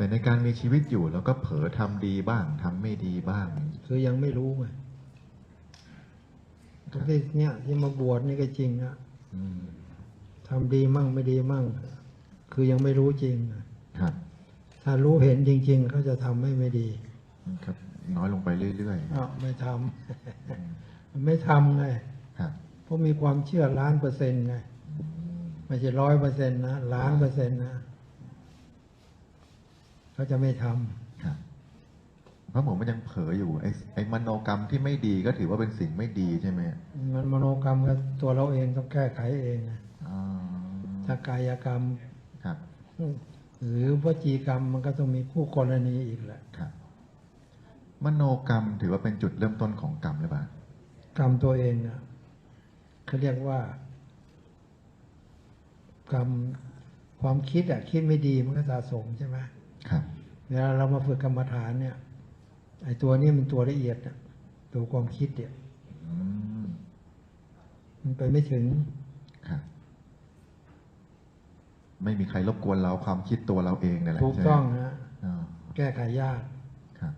แต่ในการมีชีวิตอยู่เราก็เผลอทำดีบ้างทำไม่ดีบ้าง คือยังไม่รู้ไงตรงที่เนี่ยที่มาบวชนี่ก็จริงนะอืมทำดีมั่งไม่ดีมั่ง คือยังไม่รู้จริงอะครับ ถ้ารู้เห็นจริง ๆ เขาจะทำไม่ไม่ดี ครับ น้อยลงไปเรื่อยอ้าวไม่ทำมันไม่ทำไงๆครับเพราะมีความเชื่อล้านเปอร์เซ็นต์ไงไม่ใช่ร้อยเปอร์เซ็นต์นะล้านเปอร์เซ็นต์นะ เขาจะไม่ทำครับเพราะผมมันยังเผลออยู่ไอ้ไอ้มโนกรรมที่ไม่ดีก็ถือว่าเป็นสิ่งไม่ดีใช่ไหมมันมโนกรรมกับตัวเราเองต้องแก้ไขเองนะอ๋อถ้ากายกรรมครับหรือวจีกรรมมันก็ต้องมีคู่กรณีอีกแหละครับมโนกรรมถือว่าเป็นจุดเริ่มต้นของกรรมหรือเปล่ากรรมตัวเองอะเขาเรียกว่า กรรมความคิดอะคิดไม่ดีมันก็สะสมใช่ไหมครับ เวลาเรามาฝึกกรรมฐานเนี่ยไอ้ตัวนี้มันตัวละเอียดน่ะตัวความคิดเนี่ยอืมมันไปไม่ถึงครับไม่มีใครรบกวนเราความคิดตัวเราเองนี่แหละถูกใช่ไหมต้องนะอ๋อแก้ไขยากครับ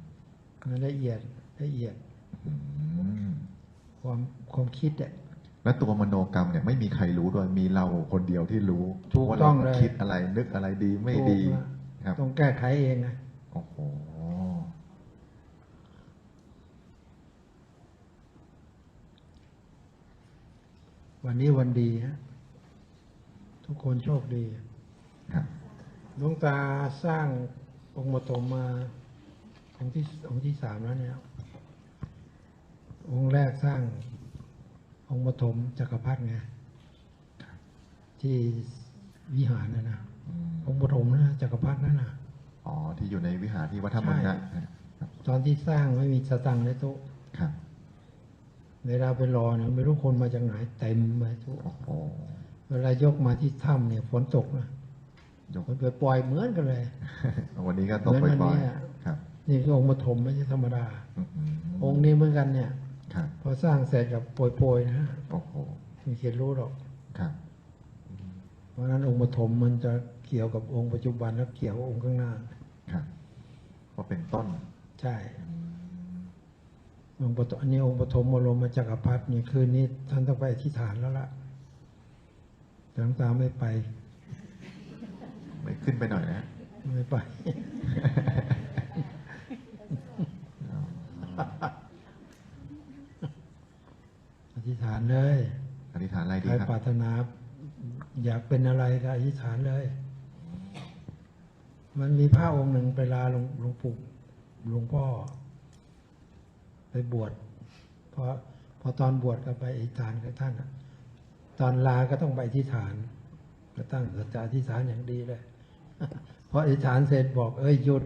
มันละเอียดละเอียดอืมความความคิดอะและตัวมโนกรรมเนี่ยไม่มีใครรู้ด้วยมีเราคนเดียวที่รู้ถูกว่าต้เราองเลยคิดอะไรนึกอะไรดีไม่ดีถูกนะครับต้องแก้ไขเองนะ โอ้โหวันนี้วันดีฮะทุกคนโชคดีครับหลวงตาสร้างองค์ปฐมมาองค์ที่องค์ที่สามแล้วเนี่ยองค์แรกสร้างองค์ปฐมจักรพรรดิไงที่วิหารนะนะอืมองค์ปฐมนะจักรพรรดินั่นนะ อ๋อที่อยู่ในวิหารที่วัดธรรมงะใช่ตอนที่สร้างไม่มีสตังค์ในโต๊ะครับเวลาไปรอเนี่ยไม่รู้คนมาจากไหนเต็มไปทุกโอ้โหเวลายกมาที่ถ้ำเนี่ยฝนตกนะยกมันไปปล่อยเหมือนกันเลย วันนี้ก็ตกเหมือนวับ่อนยนี้อะๆครับ นี่คือองค์ปฐมไม่ใช่ธรรมดาอืมองค์นี้เหมือนกันเนี่ยครับพอสร้างเสร็จกับโปรยๆนะโอ้โหมีเขียนรู้หรอกครับเพราะฉะนั้นองค์ปฐมมันจะเกี่ยวกับองค์ปัจจุบันแล้วเกี่ยวกับองค์ข้างหน้าครับเพราะเป็นต้น ใช่องค์ปฐมอันนี้องค์ปฐมบรมจักรพรรดินี่คืนนี้ท่านต้องไปอธิษฐานแล้วล่ะแต่หลวงตาไม่ไป ไม่ขึ้นไปหน่อยนะ ไม่ไปอธิษฐานเลย อธิษฐานอะไรดีใครครับปรารถนา อยากเป็นอะไรก็อธิษฐานเลย มันมีพระองค์หนึ่งไปลาหลวงหลวงปู่หลวงพ่อ ไปบวชพอพอตอนบวชก็ไปอธิษฐานกับท่านอะตอนลาก็ต้องไปอธิษฐาน ก็ตั้งสัจจะอธิษฐานอย่างดีเลยพออธิษฐานเสร็จบอก เอ้ยหยุด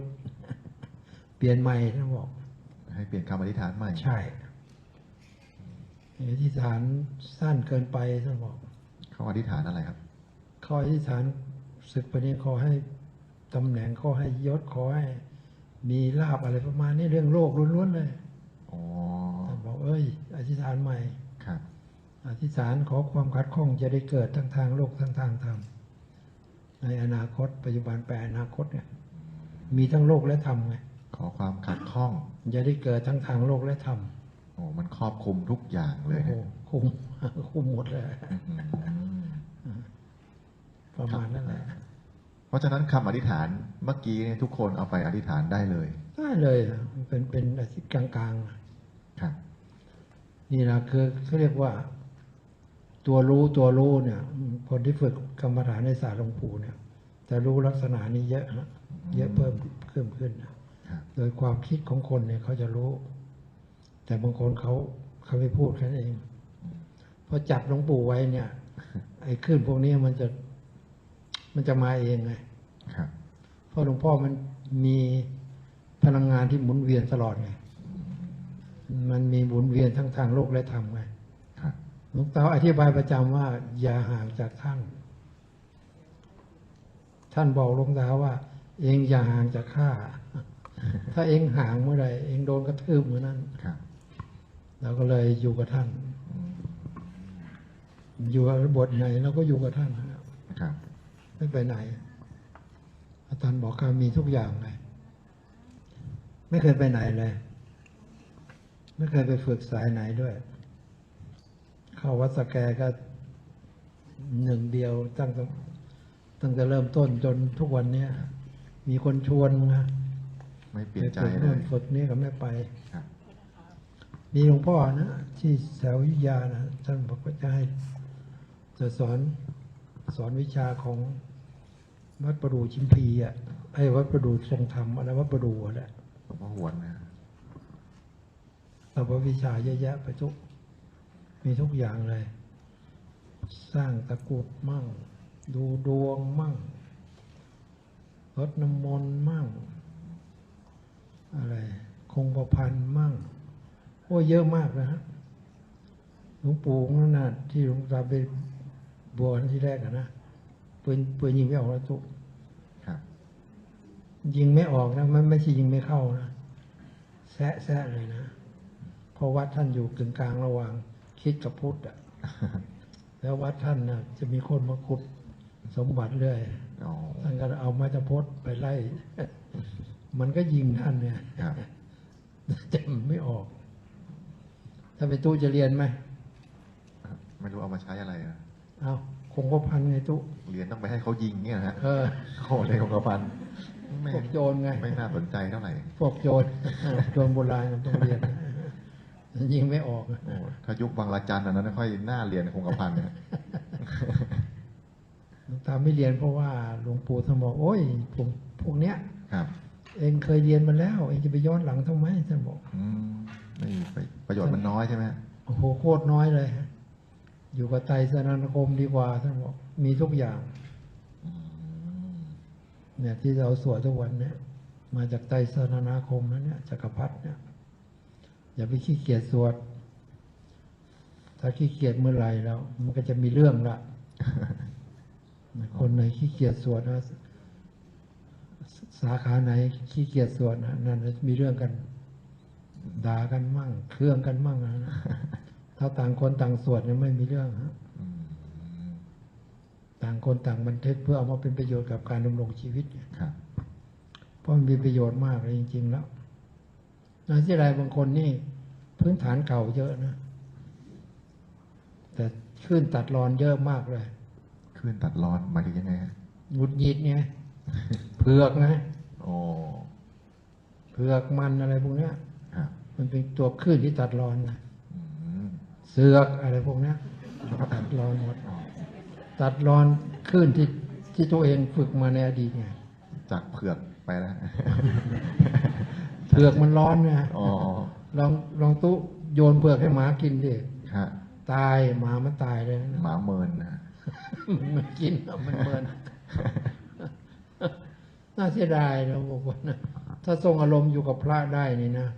เปลี่ยนใหม่ท่านบอก ให้เปลี่ยนคำอธิษฐานใหม่ใช่อธิษฐานสั้นเกินไปท่านบอกเขาอธิษฐานอะไรครับขออธิษฐานศึกไปนี้ขอให้ ตำแหน่งขอให้ยศขอให้ มีลาบอะไรประมาณนี้เรื่องโลกล้วนๆเลยอ๋อท่านบอกเอ้ย อธิษฐานใหม่ครับ อธิษฐานขอความขัดข้องจะได้เกิดทั้งทางโลกทั้งทางธรรมในอนาคต ปัจจุบันแปลอนาคตเนี่ยมีทั้งโลกและธรรมไงขอความขัดข้องจะได้เกิดทั้งทางโลกและธรรมโอ้มันครอบคลุมทุกอย่างเลยโอ้นะโหคุมคุมหมดเลยอืมประมาณนั้นแหละ เพราะฉะนั้นคำอธิษฐานเมื่อกี้เนี่ยทุกคนเอาไปอธิษฐานได้เลย ได้เลยอะมันเป็นเป็นอาชีพกลางๆอะครับนี่นะคือเขาเรียกว่า ตัวรู้ตัวรู้เนี่ย คนที่ฝึกกรรมฐานในศาสตร์หลวงปู่เนี่ยจะรู้ลักษณะนี้เยอะนะเยอะเพิ่มเพิ่มขึ้นนะครับโดยความคิดของคนเนี่ยเขาจะรู้ แต่บางคนเขาเขาไม่พูดแค่นั้นเองพอจับหลวงปู่ไว้เนี่ย ไอ้ขึ้นพวกนี้มันจะ มันจะมาเองไงครับเพราะหลวงพ่อมันมีพลังงานที่หมุนเวียนตลอดไงมันมีหมุนเวียนทั้งทางโลกและธรรมไงครับหลวงตาอธิบายประจำว่า อย่าห่างจากท่าน ท่านบอกหลวงตาว่า เองอย่าห่างจากข้าถ้าเองห่างเมื่อไหร่เองโดนกระทืบเมื่อนั้นครับเราก็เลยอยู่กับท่าน อยู่กับบทไหนเราก็อยู่กับท่านนะครับครับ ไม่ไปไหน อาจารย์บอกว่ามีทุกอย่างเลยไม่เคยไปไหนเลย ไม่เคยไปฝึกสายไหนด้วย เข้าวัดสแกก็หนึ่งเดียวตั้งแต่ตั้งแต่เริ่มต้นจนทุกวันเนี้ยมีคนชวนนะไม่เปลี่ยนใจไปฝึกเลนู่นยฝึกนี่ก็ไม่ไปครับมีหลวงพ่อนะที่แถวอยุธยานะท่านบอกว่าจะให้จะสอนสอนวิชาของ วัดประดูชิมพีอะไอ้วัดประดูทรงธรรมอะไรวัดประดูอะแหละหลวงพ่อหวนนะแต่ว่าวิชาเยอะแยะไปทุก มีทุกอย่างเลย สร้างตะกรุดมั่ง ดูดวงมั่งรดน้ำมนต์มั่ง อะไร คงประพันธ์มั่งโอ้ยเยอะมากนะฮะหลวงปู่นั่นน่ะที่หลวงตาไปบวชที่แรกอะนะ ปืนปืนยิงไม่ออกแล้วทุกครับ ยิงไม่ออกนะมันไม่ใช่ยิงไม่เข้านะแซะแซะเลยนะเพราะวัดท่านอยู่กึ่งกลางระหว่างคิดกับพุทธอะแล้ววัดท่านนะจะมีคนมาขุดสมบัติเรื่อยอ๋อท่านก็เอาไม้ตะพดไปไล่ มันก็ยิงท่านเนี่ยครับแต่มันไม่ออก ถ้าไปตู้จะเรียนไหมไม่รู้เอามาใช้อะไรอะเอา คงก็พันไงตู้เรียนต้องไปให้เขายิงเนี่ยนะฮะเออโอ้เลยของกระพันไม่พวกโจรไง ไม่น่าสนใจเท่าไหร่พวกโจรโจรโบราณมันต้องเรียน ยิงไม่ออกโอ้ถ้ายุคบางละจันอันนั้นค่อยน่าเรียนคงกระพันเนี่ยหลวงตาไม่เรียนเพราะว่าหลวงปู่ท่านบอกโอ้ยผมพวกเนี้ยครับ เองเคยเรียนมาแล้ว เองจะไปย้อนหลังทำไมท่านบอก อืมไม่ประโยชน์มันน้อยใช่ไหมโอ้โหโคตรน้อยเลย อยู่กับไตรสนานคมดีกว่าท่านบอกมีทุกอย่างเนี่ยที่เราสวดทุกวันเนี่ย มาจากไตรสนานคมนะเนี่ยจักรพรรดิเนี่ย อย่าไปขี้เกียจสวด ถ้าขี้เกียจเมื่อไหร่แล้ว มันก็จะมีเรื่องละคนไหนขี้เกียจสวดนะสาขาไหนขี้เกียจสวดนะนั่นจะมีเรื่องกันด่ากันมั่งเครื่องกันมั่งนะ ถ้าต่างคนต่างสวดเนี่ยไม่มีเรื่องฮะอืมต่างคนต่างบันทึกเพื่อเอามาเป็นประโยชน์กับการดำรงชีวิตครับเพราะมันมีประโยชน์มากเลยจริง ๆ แล้วนาที่ไรบางคนนี่ พื้นฐานเก่าเยอะนะ แต่ขึ้นตัดรอนเยอะมากเลยขึ้นตัดร้อนหมายถึงยังไงฮะหงุดหงิดไงเผือกไงโอ้เผือกมันอะไรพวกเนี้ยครับมันเป็นตัวคลื่นที่ตัดรอนนะอืม เสือกอะไรพวกเนี้ยตัดรอนหมดอ๋อตัดรอนคลื่นที่ที่ตัวเองฝึกมาในอดีตไงจากเผือกไปแล้วเผือกมันร้อนไงอ๋อลองลองตู้โยนเผือกให้หมากินดิฮะตายหมามันตายเลยนะหมาเมินนะมันกินแล้วมันเมินน่าเสียดายนะบอกว่านะถ้าทรงอารมณ์อยู่กับพระได้นี่นะ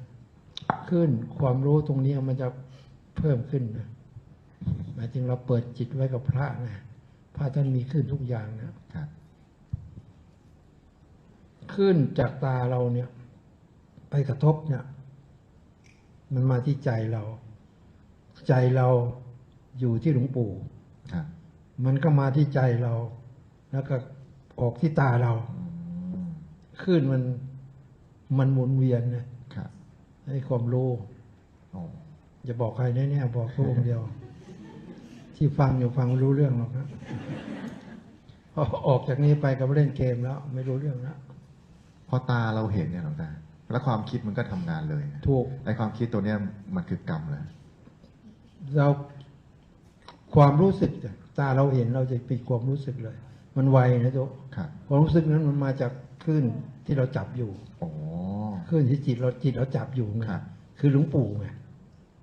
ขึ้นความรู้ตรงนี้มันจะ เพิ่มขึ้นนะหมายถึงเราเปิดจิตไว้กับพระนะพระท่านมีขึ้นทุกอย่างนะครับขึ้นจากตาเราเนี่ย ไปกระทบเนี่ย มันมาที่ใจเรา ใจเราอยู่ที่หลวงปู่ครับมันก็มาที่ใจเรา แล้วก็ออกที่ตาเราอืมขึ้นมันมันหมุนเวียนนะครับให้ความรู้โอ้อย่าบอกใครแน่ๆบอกพระองค์เดียว ที่ฟังอยู่ฟังไม่รู้เรื่องหรอกนะพอออกจากนี้ไปก็ไปเล่นเกมแล้ว ไม่รู้เรื่องแล้วพอตาเราเห็นเนี่ยหลวงตาแล้วความคิดมันก็ทำงานเลยถูกไอความคิดตัวเนี้ยมันคือกรรมเลยเราความรู้สึกอะตาเราเห็นเราจะเป็นความรู้สึกเลย มันไวนะโจ๊กครับความรู้สึกนั้นมันมาจากคลื่นที่เราจับอยู่โอ้คลื่นที่จิตเราจิตเราจับอยู่ไงครับคือหลวงปู่ไง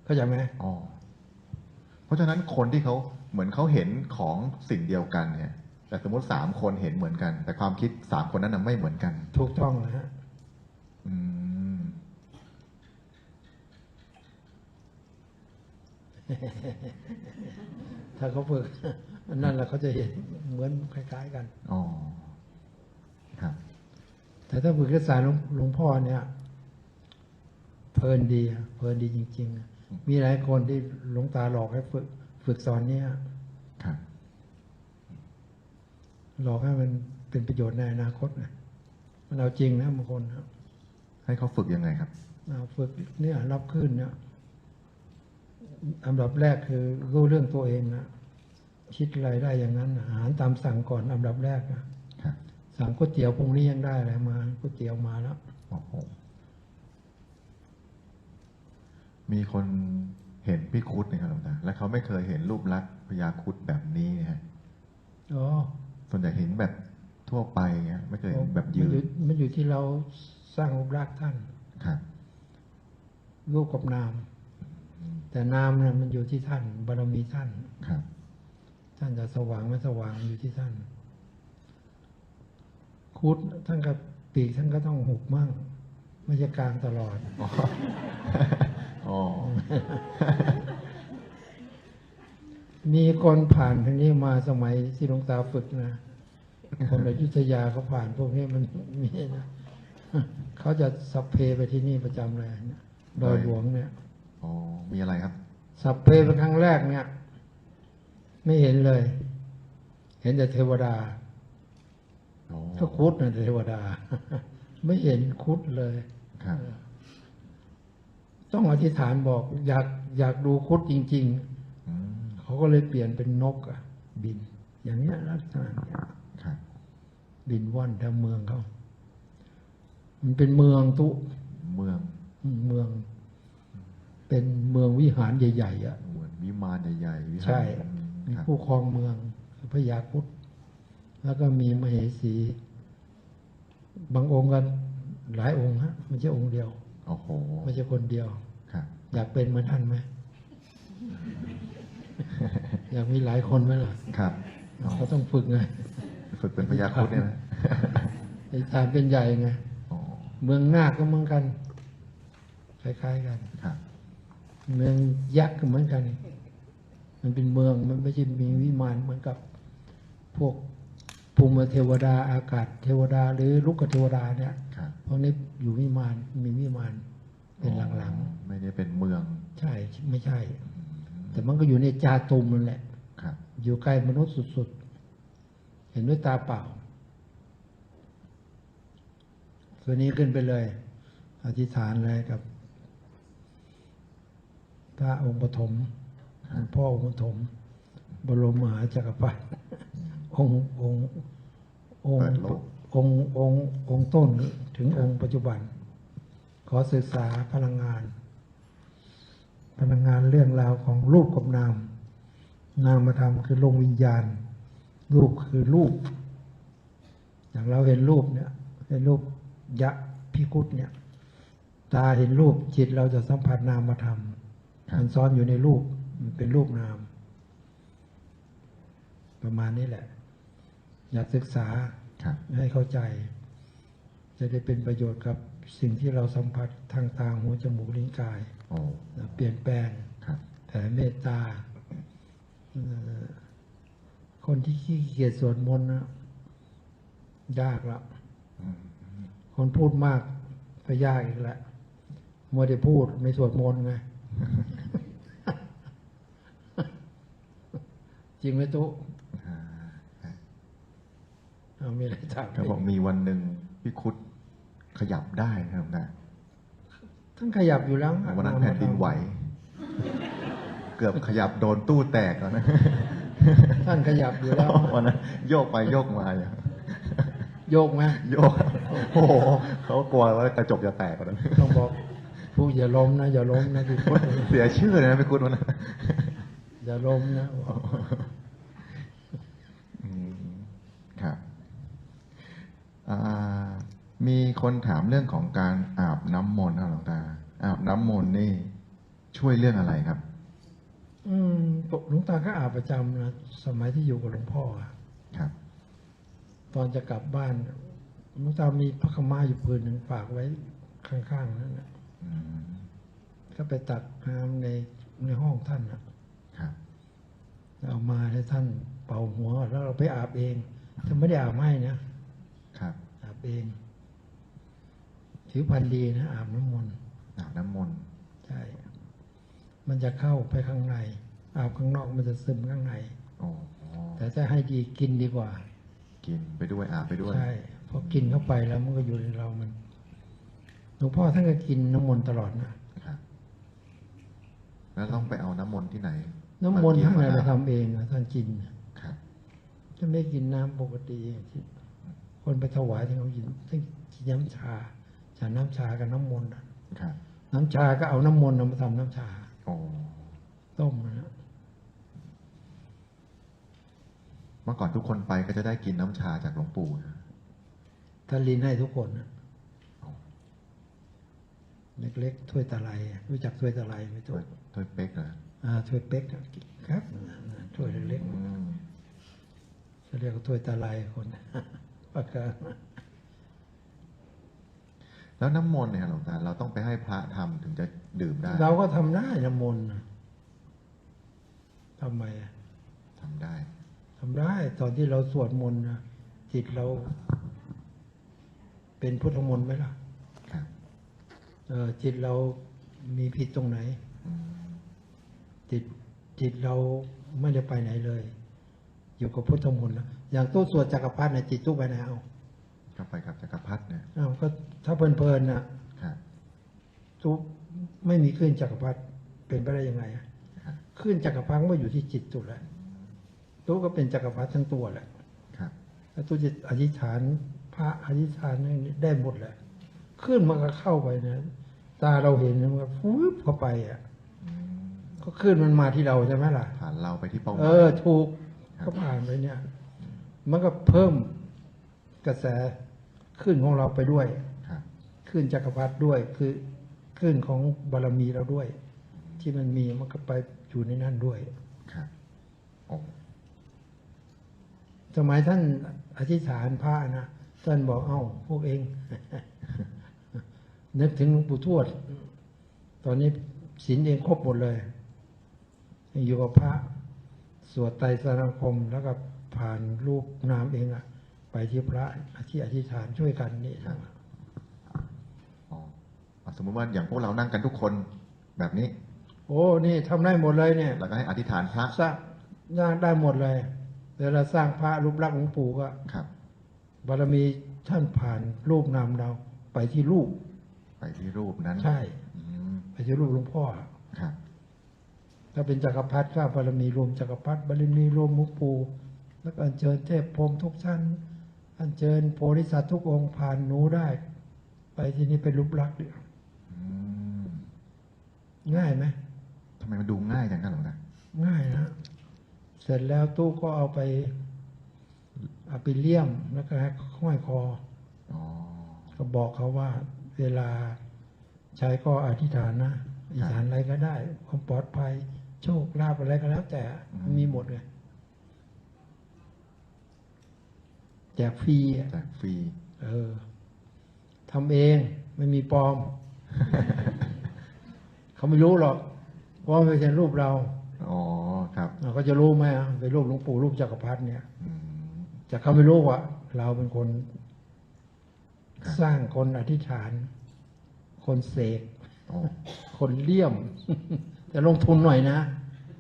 เข้าใจไหมอ๋อเพราะฉะนั้นคนที่เขาเหมือนเขาเห็นของสิ่งเดียวกันเนี่ย แต่สมมติสามคนเห็นเหมือนกัน แต่ความคิดสามคนนั้นน่ะไม่เหมือนกัน ถูกต้องนะฮะอืมถ้าเขาฝึกอันนั่นแหละเขาจะเห็นเหมือนคล้ายๆกันอ๋อครับ แต่ถ้าฝึกรักษาหลวงหลวงพ่อเนี่ย เพลินดีอะเพลินดีจริง ๆ มีหลายคนที่หลวงตาหลอกให้ฝึกฝึกสอนเนี่ยครับหลอกให้มันเป็นประโยชน์ในอนาคตนะมันเอาจริงนะบางคนนะให้เขาฝึกยังไงครับเอาฝึกเนี่ยรับขึ้นเนี่ยอันดับแรกคือรู้เรื่องตัวเองนะคิดอะไรได้อย่างนั้นนะอาหารตามสั่งก่อนอันดับแรกนะครับสั่งก๋วยเตี๋ยวพรุ่งนี้ยังได้อะไรมาก๋วยเตี๋ยวมาแล้ว โอ้โห มีคนเห็นพี่คุดเนี่ยครับหลวงตาและเขาไม่เคยเห็นรูปลักษณ์พญาครุดแบบนี้นะฮะอ๋อส่วนใหญ่เห็นแบบทั่วไปเงี้ยไม่เคยเห็นแบบยืมันอยู่นมันอยู่ที่เราสร้างรูปลักษณ์ท่านครับรูปกับนาม แต่นามเนี่ยมันอยู่ที่ท่านบารมีท่านครับ ท่านจะสว่างไม่สว่างอยู่ที่ท่าน คุดท่านก็ปีกท่านก็ต้องหุบมั่งไม่ใช่กลางตลอด อ๋ออ๋อ มีคนผ่านทางนี้มาสมัยที่หลวงตาฝึกนะ คนอยุธยาเขาผ่านพวกนี้มันมีนะ เขาจะสัพเพไปที่นี่ประจำเลยนะดอยหลวงเนี่ย อ๋อ มีอะไรครับ สัพเพเป็นครั้งแรกเนี่ย ไม่เห็นเลย เห็นแต่เทวดาอ๋อก็คุดนะเทวดา ไม่เห็นคุดเลยครับ ต้องอธิษฐานบอก อยากอยากดูคุดจริงอืมๆเขาก็เลยเปลี่ยนเป็นนกอะบิน อย่างเนี้ยลักษณะเนี้ยครับบินว่อนแถวเมืองเขา มันเป็นเมืองตุ เมืองอืมเมือง เป็นเมืองวิหารใหญ่ๆอะเหมือนวิมานใหญ่ๆวิหารใช่อืมมีครับผู้ครองเมืองคือพระยาครุดแล้วก็มีมเหสี บางองค์กันหลายองค์ฮะไม่ใช่องค์เดียวโอ้โหไม่ใช่คนเดียวครับ อยากเป็นเหมือนท่านไหมอยากมีหลายคนไหมล่ะครับอ๋อเขาต้องฝึกไงฝึกเป็นพญาครุดเนี่ยนะไอ้ฐานเป็นใหญ่ไงอ๋อเมืองนาคก็เหมือนกัน คล้ายๆกันครับเมืองยักษ์ก็เหมือนกัน มันเป็นเมืองมันไม่ใช่มีวิมานเหมือนกับ พวกภูมิเทวดาอากาศ เทวดาหรือลุกเทวดาเนี่ยครับพวกนี้อยู่วิมานมีวิมาน เป็นหลังอ๋อไม่ได้เป็นเมืองๆใช่ไม่ใช่ แต่มันก็อยู่ในจาตุมนั่นแหละครับอยู่ใกล้มนุษย์สุดๆ เห็นด้วยตาเปล่า ตัวนี้ขึ้นไปเลย อธิษฐานเลยกับ พระองค์ปฐมหลวงพ่อองค์ปฐมบรมมหาจักรพรรดิองค์องค์องค์เปิดโลกองค์องค์องค์ต้นถึงองค์ปัจจุบัน ขอศึกษาพลังงาน พลังงานเรื่องราวของรูปกับนาม นามธรรมคือลงวิญญาณ รูปคือรูป อย่างเราเห็นรูปเนี่ยเห็นรูปยะพิคุตเนี่ย ตาเห็นรูปจิตเราจะสัมผัสนามธรรมครับมันซ้อนอยู่ในรูปมันเป็นรูปนาม ประมาณนี้แหละ อยากศึกษาครับให้เข้าใจ จะได้เป็นประโยชน์กับ สิ่งที่เราสัมผัสทางตาหูจมูกลิ้นกายโอ้นะเปลี่ยนแปลงครับแผ่เมตตาเอ่อคนที่ขี้เกียจสวดมนต์นะยากละอืมคนพูดมากก็ยากอีกแล้วมัวแต่พูดไม่สวดมนต์ไงจริงไหมตุ๊อ่าเอามีอะไรถามเขาบอกมีวันหนึ่งพี่คุด ขยับได้นะครับนะท่านขยับอยู่แล้ววันนั้นแผ่นดินไหว เกือบขยับโดนตู้แตกแล้วนะท่านขยับอยู่แล้ววันนั้นโยกไปโยกมาอย่างโยกไหมโยก โอ้โหเขากลัวว่ากระจกจะแตกวันนั้นต้องบอกผู้อย่าล้มนะอย่าล้มนะพี่พุทธเสียชื่อเลยนะพี่คุดวันนั้นอย่าล้มนะ อืมครับอ่ามี คนถามเรื่องของการอาบน้ำมนต์ครับหลวงตา อาบน้ำมนต์นี่ช่วยเรื่องอะไรครับ อืมหลวงตาก็อาบประจำนะสมัยที่อยู่กับหลวงพ่ออะครับ ตอนจะกลับบ้านหลวงตามีพระขาวม้าอยู่ผืนหนึ่งฝากไว้ข้างๆนั่นนะอืมก็ไปตักน้ำในในห้องท่านนะครับเอามาให้ท่านเป่าหัวแล้วเราไปอาบเองท่านไม่ได้อาบให้นะครับ อาบเอง ถือพันธุ์ดีนะอาบน้ำมนต์อาบน้ำมนต์ใช่มันจะเข้าไปข้างในอาบข้างนอกมันจะซึมข้างในโอ้โหแต่ถ้าให้ดีกินดีกว่า กินไปด้วยอาบไปด้วยใช่พอกินเข้าไปแล้วมันก็อยู่ในเรามันหลวงพ่อท่านก็กินน้ำมนต์ตลอดนะครับแล้วต้องไปเอาน้ำมนต์ที่ไหน น้ำมนต์ท่านอะไรไปมาทำเองนะท่านกินครับท่านไม่กินน้ำปกติที่คนไปถวายท่านเขากินท่านกินน้ำชา ชาน้ำชากับน้ำมนต์อะครับน้ำชาก็เอาน้ำมนต์เอามาทำน้ำชาโอ้ต้มนะเมื่อก่อนทุกคนไปก็จะได้กินน้ำชาจากหลวงปู่นะท่านลินให้ทุกคนนะโอ้เล็กๆถ้วยตะไลรู้จักถ้วยตะไลไหมถ้ถ้ววยยถ้วยเป๊กเหรออ่าถ้วยเป๊กอะครับถ้วยเล็กอืมๆเขาเรียกว่าถ้วยตะไลคนปากกา แล้วน้ำมนต์เนี่ยหลวงตาเราต้องไปให้พระทำถึงจะดื่มได้เราก็ทำได้น้ำมนต์น่ะทำไมอะทำได้ทำได้ตอนที่เราสวดมนต์นะจิตเรา เป็นพุทธมนต์ไหมล่ะครับเออจิตเรามีผิดตรงไหน อืมจิตจิตเราไม่ได้ไปไหนเลย อยู่กับพุทธมนต์แล้วอย่างตู้สวดจักรพรรดินะจิตตู้ไปไหนเอา ก็ไปกับจักรพรรดิเนี่ยอ้าวก็ถ้าเพลินๆน่ะครับตู้ไม่มีขึ้นจักรพรรดิเป็นไปได้ยังไงอะครับ ขึ้นจักรพรรดิก็อยู่ที่จิตตู้แหละตู้ก็เป็นจักรพรรดิทั้งตัวแหละ ครับแล้วตู้จะอธิษฐานพระอธิษฐานนี่ได้หมดแหละ ขึ้นมันก็เข้าไปนะ ตาเราเห็นมันก็ฟุบเข้าไปอะอืมก็ขึ้นมันมาที่เราใช่ไหมล่ะ ผ่านเราไปที่เป้าหเอมาย อถูกครับ ก็ผ่านไปเนี่ย มันก็เพิ่มกระแส ขึ้นของเราไปด้วยครับขึ้นจักรพรรดิด้วยคือขึ้นของบารมีเราด้วย ที่มันมีมันก็ไปอยู่ในนั่นด้วยครับโอ้สมัยท่านอธิษฐานพระนะท่านบอกเอ้าพวกเอง นึกถึงหลวงปู่ทวด ตอนนี้ศีลเองครบหมดเลย อยู่กับพระ สวดไตรสรณคมแล้วก็ผ่านรูปนามเองอะ ไปที่พระที่อธิษฐานช่วยกันนี่อ๋ออะสมมติว่าอย่างพวกเรานั่งกันทุกคนแบบนี้ โอ้นี่ทำได้หมดเลยเนี่ยแล้วก็ให้อธิษฐานพระสร้างสร้างได้หมดเลยเวลาสร้างพระรูปลักษณ์หลวงปู่ก็ครับ บารมีท่านผ่านรูปนามเราไปที่รูป ไปที่รูปนั้นใช่อืมไปที่รูปหลวงพ่อครับถ้าเป็นจักรพรรดิก็บารมีรวมจักรพรรดิบารมีรวมหลวงปู่แล้วก็อัญเชิญเทพพรหมทุกชั้น อัญเชิญโพธิสัตว์ทุกองค์ผ่านหนูได้ ไปที่นี่เป็นรูปลักษณ์เนี่ยอืมง่ายไหมทำไมมันดูง่ายจังครับหลวงตาง่ายนะ เสร็จแล้วตู้ก็เอาไปเอาไปเลี่ยมแล้วก็ให้ห้อยคออ๋อก็บอกเขาว่า เวลาใช้ก็อธิษฐานนะอธิษฐานอะไรก็ได้ ความปลอดภัย โชคลาภอะไรก็แล้วแต่มันมีหมดเลย แจกฟรีอะแจกฟรีเออทำเองไม่มีปลอม เขาไม่รู้หรอกว่าไม่ใช่รูปเรา อ๋อครับเราก็จะรู้ไหมอะเป็นรูปหลวงปู่รูปจักรพรรดิเนี่ยอืมแต่เขาไม่รู้ว่า เราเป็นคนครับสร้างคนอธิษฐาน คนเสกโอ้คนเลี่ยม แต่ลงทุนหน่อยนะ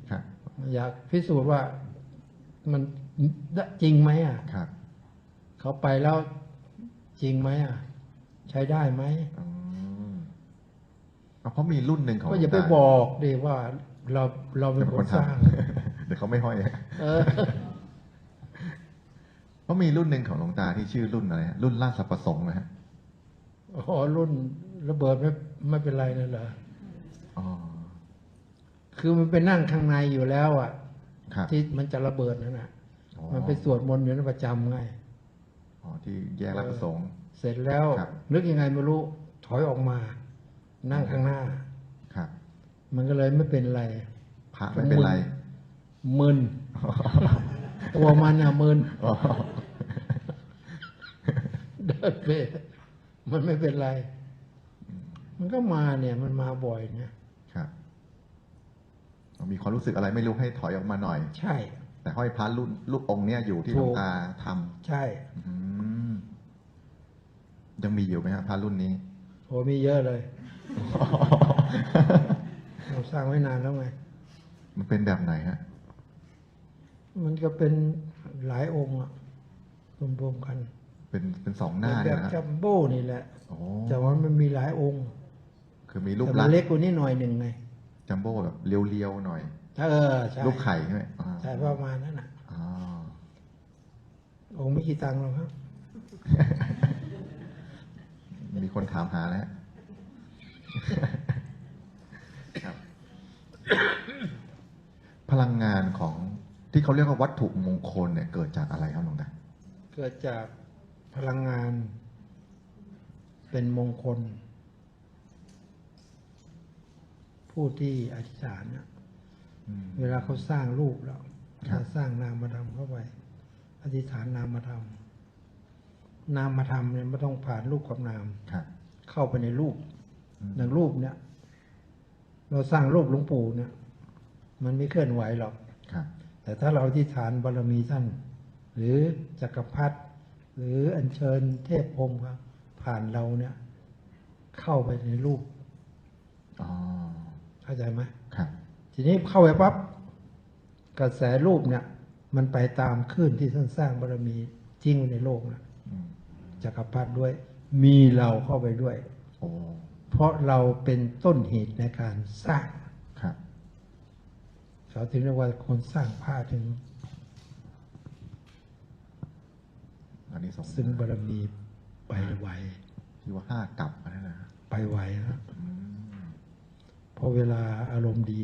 ครับอยากพิสูจน์ว่ามันจริงไหมอะครับ เขาไปแล้วจริงไหมอะ ใช้ได้ไหมอืมเอาเพราะมีรุ่นหนึ่งของก็อย่าไปหลวงตบอกดิว่าเราเราเป็นคนสร้าง เดี๋ยวเขาไม่ห้อยเออเพราะมีรุ่นหนึ่งของหลวงตาที่ชื่อรุ่นอะไรฮะรุ่นราชประสงค์นะฮะอ๋อรุ่นระเบิดไม่ไม่เป็นไรนั่นเหรออ๋อคือมันไปนั่งข้างในอยู่แล้ว อะครับที่มันจะระเบิดนั่นน่ะอ๋อมันไปสวดมนต์อยู่นั่นประจำไง อ๋อที่แยกราชประสงค์ เสร็จแล้ว ครับ นึกยังไงไม่รู้ถอยออกมา นั่งข้างหน้า ครับมันก็เลยไม่เป็นไร พระไม่เป็นไรมึน ตัวมันอะมึนอ๋อเดินไปมันไม่เป็นไร มันก็มาเนี่ย มันมาบ่อยเนี่ยครับมีความรู้สึกอะไรไม่รู้ให้ถอยออกมาหน่อย ใช่ แต่ห้อยพระรุ่นรูปองค์เนี้ยอยู่ที่หลวงตาทใช่ำอืม ยังมีอยู่ไหมฮะพระรุ่นนี้โหมีเยอะเลย เราสร้างไว้นานแล้วไง มันเป็นแบบไหนฮะ มันก็เป็นหลายองค์อะรวมๆกัน เป็นเป็นสองหน้าแบเนี่ยบนะจัมโบ้นี่แหละ โอ้แต่ว่ามันมีหลายองค์คือมีรูปแต่ลัมักนษณ์เล็กกว่านี้หน่อยหนึ่งไงจัมโบ้แบบเรียวๆหน่อย เออใช่รูปไข่ใช่ไหมอ่าใช่ประมาณนั้นน่ะอ๋อองค์ไม่กี่ตังค์หรอกครับ มีคนถามหาแล้วครับ พลังงานของที่เขาเรียกว่าวัตถุมงคลเนี่ยเกิดจากอะไรครับหลวงตาเกิดจากพลังงาน เป็นมงคล ผู้ที่อธิษฐานน่ะอืมเวลาเขาสร้างรูปแล้วครับจะสร้างนามธรรมเข้าไปอธิษฐานนามธรรม นามธรรมเนี่ยไม่ต้องผ่านรูปกับนามครับเข้าไปในรูปอืมอย่างรูปเนี่ย เราสร้างรูปหลวงปู่เนี่ย มันไม่เคลื่อนไหวหรอกครับแต่ถ้าเราที่ฐานบารมีท่าน หรือจักรพรรดิหรืออัญเชิญเทพพรหมครับผ่านเราเนี่ย เข้าไปในรูปอ๋อเข้าใจไหมครับ ทีนี้เข้าไปปั๊บกระแสรูปเนี่ย มันไปตามคลื่นที่ท่านสร้างบารมีทิ้งไว้ในโลกนะอืม จักรพรรดิด้วย มีเราเข้าไปด้วยโอ้เพราะเราเป็นต้นเหตุในการสร้างครับเขาถึงเรียกว่าคนสร้างผ้าถึงอันนี้สงส์ซึ่งบารมีไปไวที่ว่าห้ากลับอะไรนะไปไวนะอืมเพราะเวลาอารมณ์ดี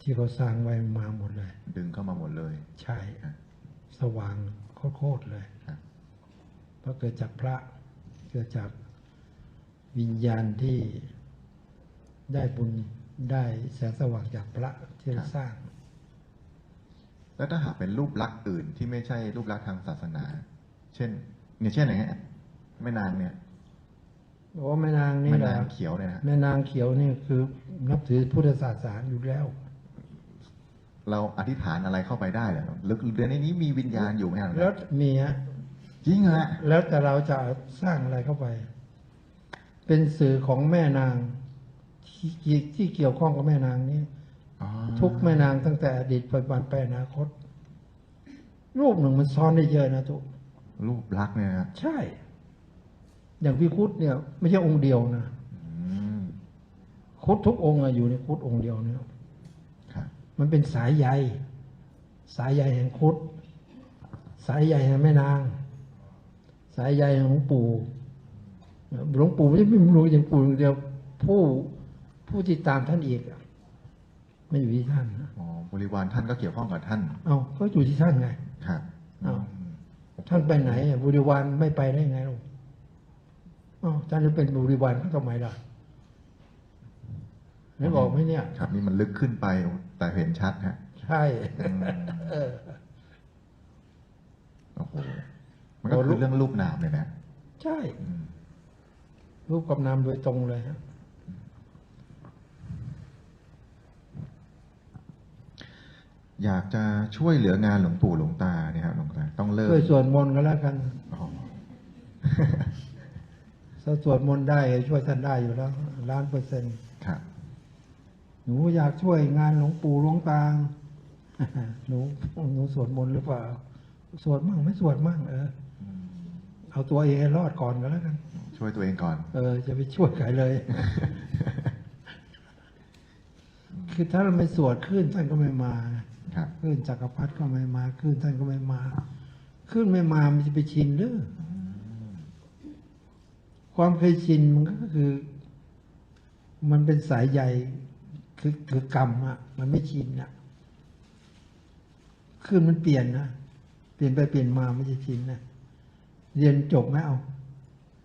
ที่เขาสร้างไว้มาหมดเลย ดึงเข้ามาหมดเลย ใช่ครับสว่างโคตรๆเลย ครับเพราะเกิดจากพระเกิดจากวิญญาณที่ได้บุญได้แสงสว่างจากพระที่เราสร้าง แล้วถ้าหากเป็นรูปลักษณ์อื่นที่ไม่ใช่รูปลักษณ์ทางศาสนา เช่น เนี่ยเช่นไหนฮะแม่นางเนี่ยโอ้แม่นางนี่แม่แหละนางเขียวเนี่ยนะแม่นางเขียวนี่คือนับถือพุทธศาสนาอยู่แล้ว เราอธิษฐานอะไรเข้าไปได้เหรอหรือเดือนในนี้มีวิญญาณอยู่ไหมครับแล้วมีฮะ จริงเหรอฮะแล้วแต่เราจะสร้างอะไรเข้าไป เป็นสื่อของแม่นางที่ที่ที่เกี่ยวข้องกับแม่นางนี้อ๋อทุกแม่นางตั้งแต่อดีตปัจจุบันไปอนาคต รูปหนึ่งมันซ้อนได้เยอะนะทุกรูปลักษณ์เนี่ยนะใช่ อย่างพี่คุดเนี่ย ไม่ใช่องค์เดียวนะอืมคุดทุกองค์อะอยู่ในคุดองค์เดียวเนี่ยครับมันเป็นสายใย สายใยแห่งคุด สายใยแห่งแม่นาง สายใยแห่งหลวงปู่หลวงปู่ไม่ใช่ไม่รู้อย่างปู่อย่างเดียวผู้ผู้ที่ตามท่านอีกอะไม่อยู่ที่ท่านนะอ๋อบริวารท่านก็เกี่ยวข้องกับท่านเอาก็อยู่ที่ท่านไงครับอ้าวอืมท่านไปไหนอะบริวารไม่ไปได้ไงลูกอ้าวท่านจะเป็นบริวารเขาทำไมล่ะไม่บอกไหมเนี่ย ครับ นี่มันลึกขึ้นไปแต่เห็นชัดฮะใช่ อืม เออ โอ้โหมัน ก็คือเรื่องรูปนามเลยนะใช่อืมรูปกับนามโดยตรงเลยฮะอยากจะช่วยเหลืองานหลวงปู่หลวงตาเนี่ยครับหลวงตาต้องเลิกช่วยสวดมนต์ก็แล้วกันอ๋อถ้าสวดมนต์ได้ช่วยท่านได้อยู่แล้วล้านเปอร์เซ็นต์ครับหนูอยากช่วยงานหลวงปู่หลวงตาหนูหนูสวดมนต์หรือเปล่า สวดมั่งไม่สวดมั่งเอออืม เอาตัวเองให้รอดก่อนก็แล้วกัน ช่วยตัวเองก่อน เออจะไปช่วยใครเลย คือถ้าเราไม่สวดขึ้นท่านก็ไม่มาครับขึ้นจักรพรรดิก็ไม่มาขึ้นท่านก็ไม่มา ขึ้นไม่มามันจะไปชินหรือความเคยชินมันก็คือ มันเป็นสายใยคือคือกรรมอะมันไม่ชินอะขึ้นมันเปลี่ยนนะเปลี่ยนไปเปลี่ยนมาไม่ใช่ชินนะ เรียนจบไหมเอา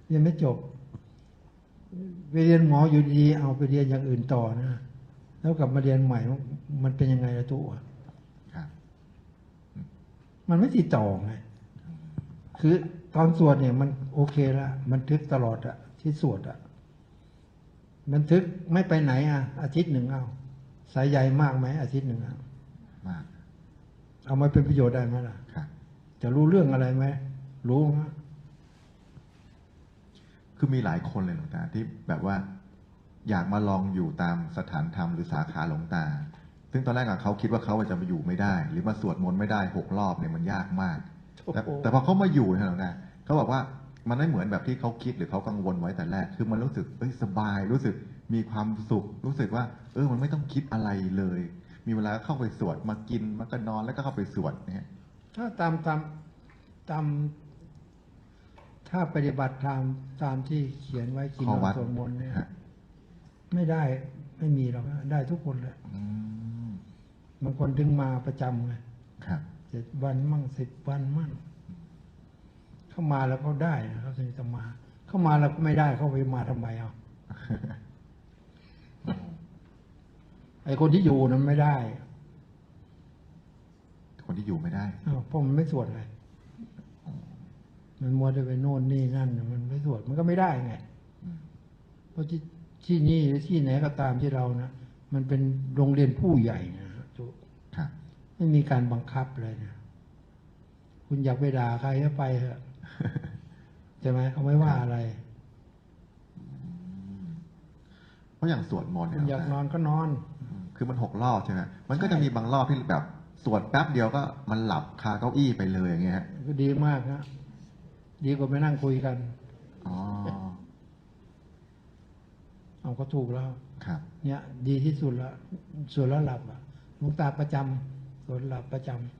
เรียนไม่จบ ไปเรียนหมออยู่ดีๆเอาไปเรียนอย่างอื่นต่อนะแล้วกลับมาเรียนใหม่ มันเป็นยังไงละตัวครับมันไม่ติดต่อไงคือตอนสวดเนี่ยมันโอเคละมันทึกตลอดอะที่สวดอะมันทึกไม่ไปไหนอะอาทิตย์หนึ่งเอาสายใยมากไหมอาทิตย์หนึ่งอะมาก เอามาเป็นประโยชน์ได้ไหมล่ะครับจะรู้เรื่องอะไรไหม รู้ฮะคือมีหลายคนเลยหลวงตาที่แบบว่า อยากมาลองอยู่ตามสถานธรรมหรือสาขาหลวงตา ซึ่งตอนแรกอะเขาคิดว่าเขาจะมาอยู่ไม่ได้ หรือมาสวดมนต์ไม่ได้หกรอบเนี่ยมันยากมาก แต่แต่พอเขามาอยู่เนี่ยหลวงตาเขาบอกว่ามันไม่เหมือนแบบที่เขาคิดหรือเขากังวลไว้แต่แรก คือมันรู้สึกเอ้ยสบาย รู้สึกมีความสุข รู้สึกว่า เออ มันไม่ต้องคิดอะไรเลย มีเวลาเข้าไปสวดมากินมาก็นอนแล้วก็เข้าไปสวดเนี่ยถ้าตามตามตาม ถ้าปฏิบัติตามตามที่เขียนไว้กินข้อนอวัดนสวดมนต์เนี่ยฮะไม่ได้ไม่มีหรอกนะได้ทุกคนเลยอืมบางคนถึงมาประจำไงครับเจ็ดวันมั่งสิบวันมั่ง เข้ามาแล้วเขาได้นะเขาถึงจะมา เข้ามาแล้วก็ไม่ได้เขาไปมาทำไมเอาไอคนที่อยู่นั้นไม่ได้คนที่อยู่ไม่ได้อ้าวเพราะมันไม่สวดเลย มันมัวแต่ไปโน่นนี่นั่นน่ะมันไม่สวดมันก็ไม่ได้ไงอืมเพราะที่ที่นี่หรือที่ไหนก็ตามที่เรานะมันเป็นโรงเรียนผู้ใหญ่นะจุครับไม่มีการบังคับเลยนะคุณอยากไปด่าใครก็ไปเถอะใช่ไหมเขาไม่ว่าอะไรเพราะอย่างสวดมนต์คุเนี่ณอยากนอนก็นอนอืมคือมันหกรอบใช่ไหมมันก็จะมีบางรอบที่แบบสวดแป๊บเดียวก็มันหลับคาเก้าอี้ไปเลยอย่างเงี้ยฮะก็ดีมากนะ ดีกว่าไปนั่งคุยกันอ๋อเอาก็ถูกแล้ว ครับ เนี่ย ดีที่สุดละส่วนแล้วหลับอะหลวงตาประจำส่วนหลับประจำ